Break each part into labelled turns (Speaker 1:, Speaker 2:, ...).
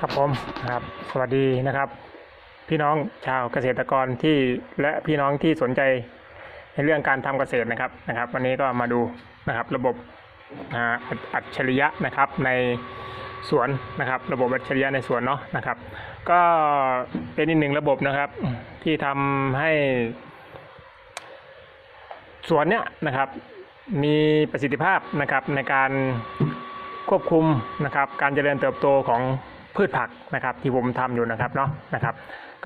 Speaker 1: ครับผมนะครับ สวัสดีนะครับ พี่น้องชาวเกษตรกรที่และพี่น้องที่สนใจในเรื่องการทำเกษตรนะครับนะครับ วันนี้ก็มาดูนะครับ ระบบอัจฉริยะนะครับในสวนนะครับ ระบบอัจฉริยะในสวนเนาะนะครับ ก็เป็นอีกหนึ่งระบบนะครับ ที่ทำให้สวนเนี่ยนะครับมีประสิทธิภาพนะครับในการควบคุมนะครับการเจริญเติบโตของ พืชผักนะครับที่ผมทำอยู่นะครับเนาะนะครับ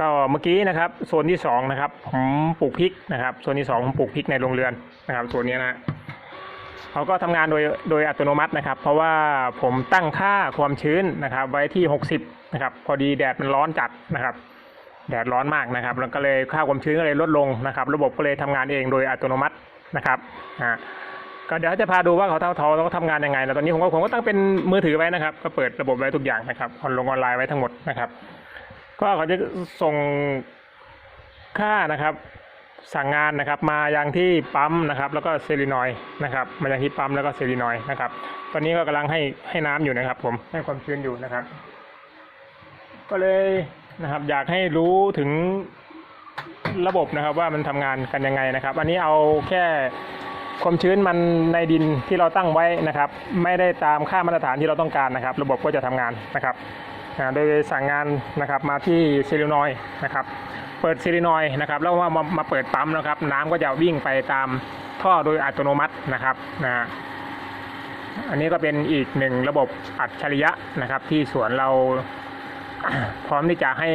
Speaker 1: ก็เมื่อกี้นะครับโซนที่สองนะครับผมปลูกพริกนะครับโซนที่สองผมปลูกพริกในโรงเรือนนะครับส่วนนี้นะเขาก็ทำงานโดยโดยอัตโนมัตินะครับ เพราะว่าผมตั้งค่าความชื้นนะครับ ไว้ที่ 60นะครับพอดีแดดมันร้อนจัดนะครับ แดดร้อนมากนะครับ แล้วก็เลยค่าความชื้นก็เลยลดลงนะครับ ระบบก็เลยทำงานเองโดยอัตโนมัตินะครับอ่า ก็เดี๋ยวจะพาดูว่าเขาเท่าทอเขาทำงานยังไงแล้วตอนนี้ผมก็ผมก็ตั้งเป็นมือถือไว้นะครับ ก็เปิดระบบไว้ทุกอย่างนะครับออนลงออนไลน์ไว้ทั้งหมดนะครับ ก็เขาจะส่งค่านะครับ สั่งงานนะครับ มายังที่ปั๊มนะครับ แล้วก็เซรีนอยนะครับ มายังที่ปั๊มแล้วก็เซรีนอยนะครับ ตอนนี้ก็กำลังให้ให้น้ำอยู่นะครับ ผมให้ความชื้นอยู่นะครับ ก็เลยนะครับ อยากให้รู้ถึงระบบนะครับว่ามันทำงานกันยังไงนะครับ อันนี้เอาแค่ ความชื้นมันในดินที่เราตั้งไว้นะครับ ไม่ได้ตามค่ามาตรฐานที่เราต้องการนะครับ ระบบก็จะทำงานนะครับโดยสั่งงานนะครับมาที่เซรินอยนะครับ เปิดเซรินอยนะครับแล้วว่ามามาเปิดปั๊มนะครับ น้ำก็จะวิ่งไปตามท่อโดยอัตโนมัตินะครับนะอันนี้ก็เป็นอีกหนึ่งระบบอัจฉริยะนะครับ ที่สวนเราพร้อมที่จะให้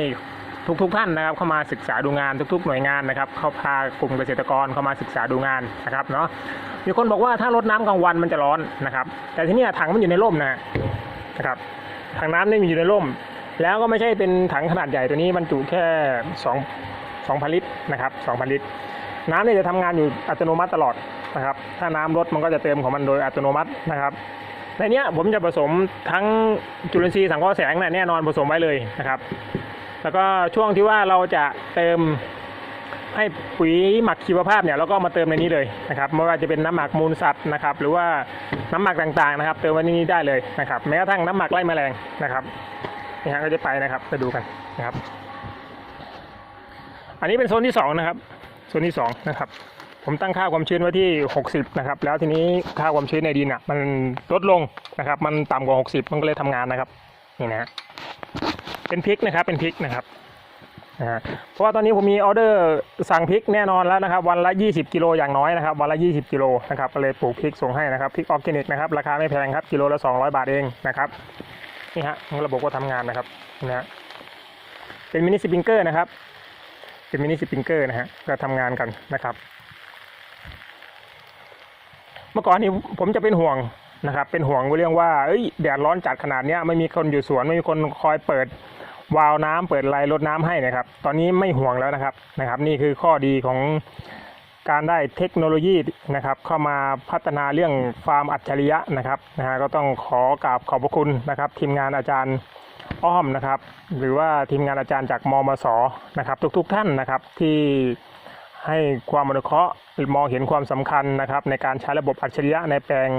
Speaker 1: ทุกๆทท่านนะครับเข้ามาศึกษาดูงานทุก ๆ หน่วยงานนะครับเขาพากลุ่มเกษตรกรเข้ามาศึกษาดูงานนะครับเนาะมีคนบอกว่าถ้ารดน้ำกลางวันมันจะร้อนนะครับ แต่ที่นี่ถังมันอยู่ในร่มนะนะครับถังน้ำนี่มีอยู่ในร่ม แล้วก็ไม่ใช่เป็นถังขนาดใหญ่ตัวนี้บรรจุแค่สองสองพันลิตรนะครับสองพันลิตร น้ำเนี่ยจะทำงานอยู่อัตโนมัติตลอดนะครับ ถ้าน้ำลดมันก็จะเติมของมันโดยอัตโนมัตินะครับ ในนี้ผมจะผสมทั้งจุลินทรีย์สังเคราะห์แสงนะแน่นอนผสมไว้เลยนะครับ แล้วก็ช่วงที่ว่าเราจะเติมให้ปุ๋ยหมักชีวภาพเนี่ยเราก็มาเติมในนี้เลยนะครับไม่ว่าจะเป็นน้ำหมักมูลสัตว์นะครับหรือว่าน้ำหมักต่างๆนะครับ เติมไว้ในนี้ได้เลยนะครับแม้กระทั่งน้ำหมักไล่แมลงนะครับนี่ฮะก็จะไปนะครับไปดูกันนะครับ อันนี้เป็นโซนที่สองนะครับโซนที่สองนะครับผมตั้งค่าความชื้นไว้ที่ 60นะครับแล้วทีนี้ค่าความชื้นในดินอะมันลดลงนะครับมันต่ำกว่า 60 มันก็เลยทำงานนะครับนี่นะฮะ เป็นพริกนะครับ เป็นพริกนะครับนะฮะเพราะว่าตอนนี้ผมมีออเดอร์สั่งพริกแน่นอนแล้วนะครับ วันละ 20 กิโลอย่างน้อยนะครับ วันละ 20 กิโลนะครับก็เลยปลูกพริกส่งให้นะครับพริกออร์แกนิกนะครับราคาไม่แพงครับกิโลละ 200 บาทเองนะครับนี่ฮะระบบก็ทำงานนะครับนะฮะเป็นมินิสปริงเกอร์นะครับ เป็นมินิสปริงเกอร์นะฮะก็ทำงานกันนะครับ เมื่อก่อนนี้ผมจะเป็นห่วงนะครับ เป็นห่วงเรื่องว่าเอ้ยแดดร้อนจัดขนาดเนี้ยไม่มีคนอยู่สวนไม่มีคนคอยเปิด วาล์วน้ำเปิดไลน์รดน้ำให้นะครับ ตอนนี้ไม่ห่วงแล้วนะครับนะครับ นี่คือข้อดีของการได้เทคโนโลยีนะครับ เข้ามาพัฒนาเรื่องฟาร์มอัจฉริยะนะครับนะฮะก็ต้องขอกราบขอบพระคุณนะครับ ทีมงานอาจารย์อ้อมนะครับ หรือว่าทีมงานอาจารย์จากมมสนะครับ ทุกๆท่านนะครับที่ให้ความอนุเคราะห์มองเห็นความสำคัญนะครับ ในการใช้ระบบอัจฉริยะในแปลง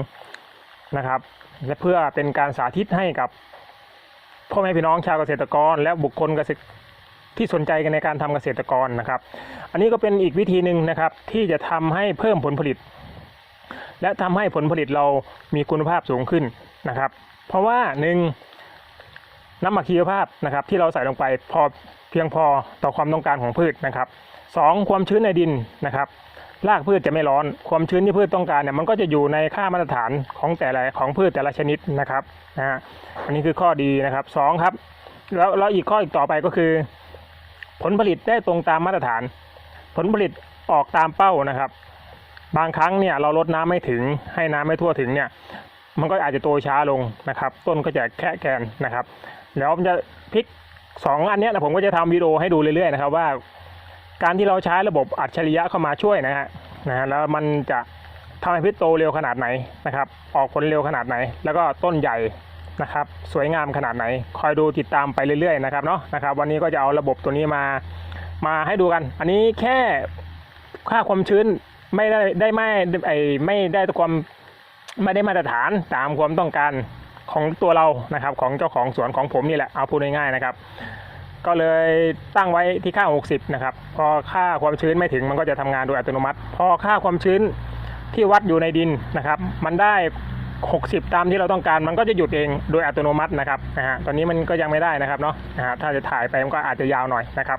Speaker 1: นะครับและเพื่อเป็นการสาธิตให้กับ พ่อแม่พี่น้องชาวเกษตรกร และบุคคลเกษตรที่สนใจกันในการทำเกษตรกรนะครับ อันนี้ก็เป็นอีกวิธีหนึ่งนะครับ ที่จะทำให้เพิ่มผลผลิต และทำให้ผลผลิตเรามีคุณภาพสูงขึ้นนะครับ เพราะว่าหนึ่งน้ำหมักชีวภาพนะครับ ที่เราใส่ลงไปพอเพียงพอต่อความต้องการของพืชนะครับสองความชื้นในดินนะครับ รากพืชจะไม่ร้อน ความชื้นที่พืชต้องการเนี่ยมันก็จะอยู่ในค่ามาตรฐานของแต่ละของพืชแต่ละชนิดนะครับนะฮะอันนี้คือข้อดีนะครับสองครับแล้วแล้วอีกข้ออีกต่อไปก็คือ ผลผลิตได้ตรงตามมาตรฐาน ผลผลิตออกตามเป้านะครับ บางครั้งเนี่ยเราลดน้ำไม่ถึง ให้น้ำไม่ทั่วถึงเนี่ยมันก็อาจจะโตช้าลงนะครับ ต้นก็จะแค่แกนนะครับเดี๋ยวผมจะพลิกสองอันเนี้ยนะผมก็จะทำวิดีโอให้ดูเรื่อยๆนะครับว่า การที่เราใช้ระบบอัจฉริยะเข้ามาช่วยนะฮะนะฮะแล้วมันจะทำให้พืชโตเร็วขนาดไหนนะครับ ออกผลเร็วขนาดไหน แล้วก็ต้นใหญ่นะครับ สวยงามขนาดไหน คอยดูติดตามไปเรื่อยๆนะครับเนาะนะครับ วันนี้ก็จะเอาระบบตัวนี้มามาให้ดูกัน อันนี้แค่ค่าความชื้นไม่ได้ได้ไม่ไอไม่ได้ความไม่ได้มาตรฐานตามความต้องการของตัวเรานะครับ ของเจ้าของสวนของผมนี่แหละเอาพูดง่ายๆนะครับ ก็เลยตั้งไว้ที่ค่า 60 นะครับ พอค่าความชื้นไม่ถึงมันก็จะทำงานโดยอัตโนมัติ พอค่าความชื้นที่วัดอยู่ในดินนะครับ มันได้ 60 ตามที่เราต้องการมันก็จะหยุดเองโดยอัตโนมัตินะครับนะฮะตอนนี้มันก็ยังไม่ได้นะครับเนาะนะฮะถ้าจะถ่ายไปมันก็อาจจะยาวหน่อยนะครับ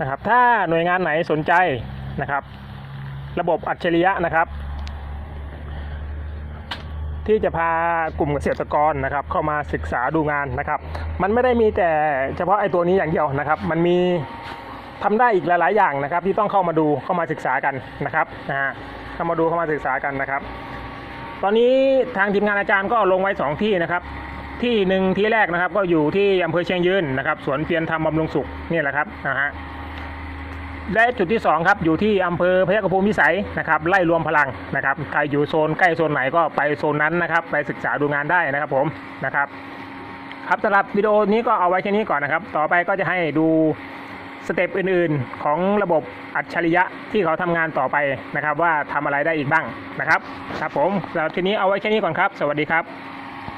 Speaker 1: นะครับ ถ้าหน่วยงานไหนสนใจนะครับ ระบบอัจฉริยะนะครับ ที่จะพากลุ่มเกษตรกรนะครับ เข้ามาศึกษาดูงานนะครับ มันไม่ได้มีแต่เฉพาะไอ้ตัวนี้อย่างเดียวนะครับ มันมีทำได้อีกหลาย ๆ อย่างนะครับ ที่ต้องเข้ามาดูเข้ามาศึกษากันนะครับนะฮะเข้ามาดูเข้ามาศึกษากันนะครับ ตอนนี้ทางทีมงานอาจารย์ก็ลงไว้สองที่นะครับ ที่หนึ่งที่แรกนะครับ ก็อยู่ที่อำเภอเชียงยืนนะครับสวนเพียรธรรมบำรุงสุขนี่แหละครับนะฮะ และจุดที่ 2 ครับ อยู่ที่อำเภอพยัคฆภูมิพิสัยนะครับไล่รวมพลังนะครับใครอยู่โซนใกล้โซนไหนก็ไปโซนนั้นนะครับ ไปศึกษาดูงานได้นะครับผมนะครับ ครับสำหรับวิดีโอนี้ก็เอาไว้แค่นี้ก่อนนะครับ ต่อไปก็จะให้ดูสเต็ปอื่นๆ ของระบบอัจฉริยะที่เขาทำงานต่อไปนะครับ ว่าทำอะไรได้อีกบ้างนะครับ ครับผมสำหรับทีนี้เอาไว้แค่นี้ก่อนครับ สวัสดีครับ